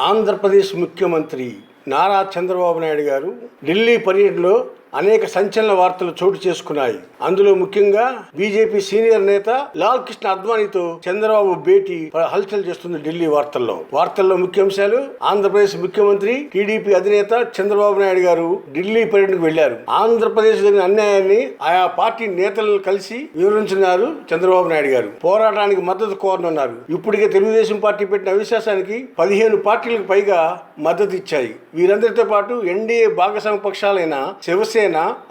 ఆంధ్రప్రదేశ్ ముఖ్యమంత్రి నారా చంద్రబాబు నాయుడు గారు ఢిల్లీ పర్యటనలో అనేక సంచలన వార్తలు చోటు చేసుకున్నాయి. అందులో ముఖ్యంగా బీజేపీ సీనియర్ నేత లాల్ కృష్ణ అద్వానీతో చంద్రబాబు భేటీ హల్చల్ చేస్తుంది ఢిల్లీ వార్తల్లో. వార్తల్లో ముఖ్యాంశాలు ఆంధ్రప్రదేశ్ ముఖ్యమంత్రి టీడీపీ అధినేత చంద్రబాబు నాయుడు గారు ఢిల్లీ పర్యటనకు వెళ్ళారు ఆంధ్రప్రదేశ్ జరిగిన అన్యాయాన్ని ఆయా పార్టీ నేతలను కలిసి వివరించినారు చంద్రబాబు నాయుడు గారు. పోరాటానికి మద్దతు కోరనున్నారు. ఇప్పటికే తెలుగుదేశం పార్టీ పెట్టిన అవిశ్వాసానికి పదిహేను పార్టీలకు పైగా మద్దతు ఇచ్చాయి. వీరందరితో పాటు ఎన్డీఏ భాగస్వామ్య పక్షాలైన శివసేన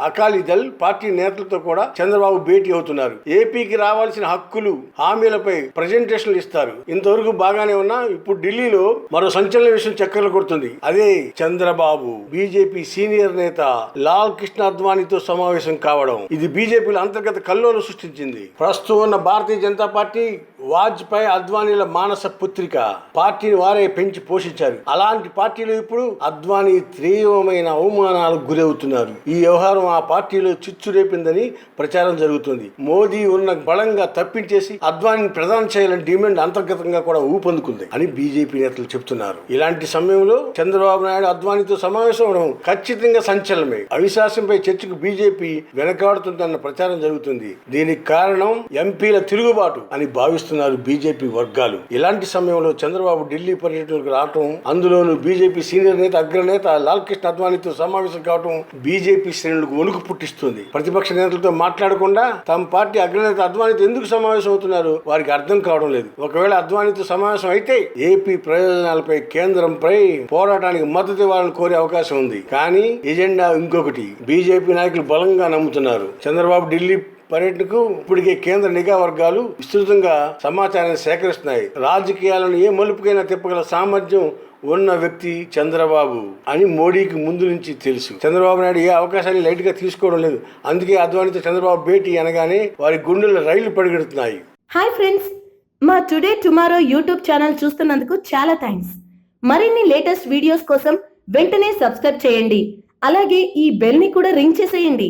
అకాలీదళ్ పార్టీ నేతలతో కూడా చంద్రబాబు భేటీ అవుతున్నారు. ఏపీకి రావాల్సిన హక్కులు హామీలపై ప్రజెంటేషన్లు ఇస్తారు. ఇంతవరకు బాగానే ఉన్నా ఇప్పుడు ఢిల్లీలో మరో సంచలన విషయం చక్కర్లు కొడుతుంది. అదే చంద్రబాబు బీజేపీ సీనియర్ నేత లాల్ కృష్ణ అద్వానీతో సమావేశం కావడం. ఇది బీజేపీలో అంతర్గత కల్లోలు సృష్టించింది. ప్రస్తుతం ఉన్న భారతీయ జనతా పార్టీ వాజ్పేయి అద్వానీల మానస పుత్రిక పార్టీని వారే పెంచి పోషించారు. అలాంటి పార్టీలు ఇప్పుడు అద్వానీ తీవ్రమైన అవమానాలకు గురవుతున్నారు. ఈ వ్యవహారం ఆ పార్టీలో చిచ్చు రేపిందని ప్రచారం జరుగుతుంది. మోదీ ఉన్న బలంగా తప్పించేసి అద్వానీని ప్రధానం చేయాలని డిమాండ్ అంతర్గతంగా కూడా ఊపందుకుంది అని బీజేపీ నేతలు చెబుతున్నారు ఇలాంటి సమయంలో చంద్రబాబు నాయుడు అద్వానీతో సమావేశం అవడం ఖచ్చితంగా సంచలనమే. అవిశ్వాసంపై చర్చకు బీజేపీ వెనకాడుతుందన్న ప్రచారం జరుగుతుంది. దీనికి కారణం ఎంపీల తిరుగుబాటు అని భావిస్తున్నారు. బీజేపీ వర్గాలు. ఇలాంటి సమయంలో చంద్రబాబు ఢిల్లీ పర్యటనకు రావటం అందులోనూ బీజేపీ సీనియర్ నేత అగ్రనేత లాల్ కృష్ణ అద్వానీతో సమావేశం కావటం బీజేపీ శ్రేణులకు వణుకు పుట్టిస్తుంది. ప్రతిపక్ష నేతలతో మాట్లాడకుండా తమ పార్టీ అగ్రనేత అద్వానీతో ఎందుకు సమావేశం అవుతున్నారు? వారికి అర్థం కావడం లేదు. ఒకవేళ అద్వానీతో సమావేశం అయితే ఏపీ ప్రయోజనాలపై కేంద్రంపై పోరాటానికి మద్దతు ఇవ్వాలని కోరే అవకాశం ఉంది. కానీ ఎజెండా ఇంకొకటి. బీజేపీ నాయకులు బలంగా నమ్ముతున్నారు. చంద్రబాబు ఢిల్లీ పర్యటనకు ఇప్పటికే కేంద్ర నిఘా వర్గాలు విస్తృతంగా సమాచారాన్ని సేకరిస్తున్నాయి. రాజకీయాలను ఏ మలుపుకైనా తిప్పగల సామర్థ్యం ఉన్న వ్యక్తి చంద్రబాబు అని మోడీకి ముందు నుంచి తెలుసు. చంద్రబాబు నాయుడు ఏ అవకాశాన్ని లైట్గా తీసుకోవడం లేదు. అందుకే అద్వానితో చంద్రబాబు భేటీ అనగానే వారి గుండెలు రైళ్ళు పడగెడుతున్నాయి. హాయ్ ఫ్రెండ్స్ మా టుడే టుమారో యూట్యూబ్ ఛానల్ చూస్తున్నందుకు చాలా థ్యాంక్స్. మరిన్ని లేటెస్ట్ వీడియోస్ కోసం వెంటనే సబ్స్క్రైబ్ చేయండి. అలాగే ఈ బెల్ని కూడా రింగ్ చేసేయండి.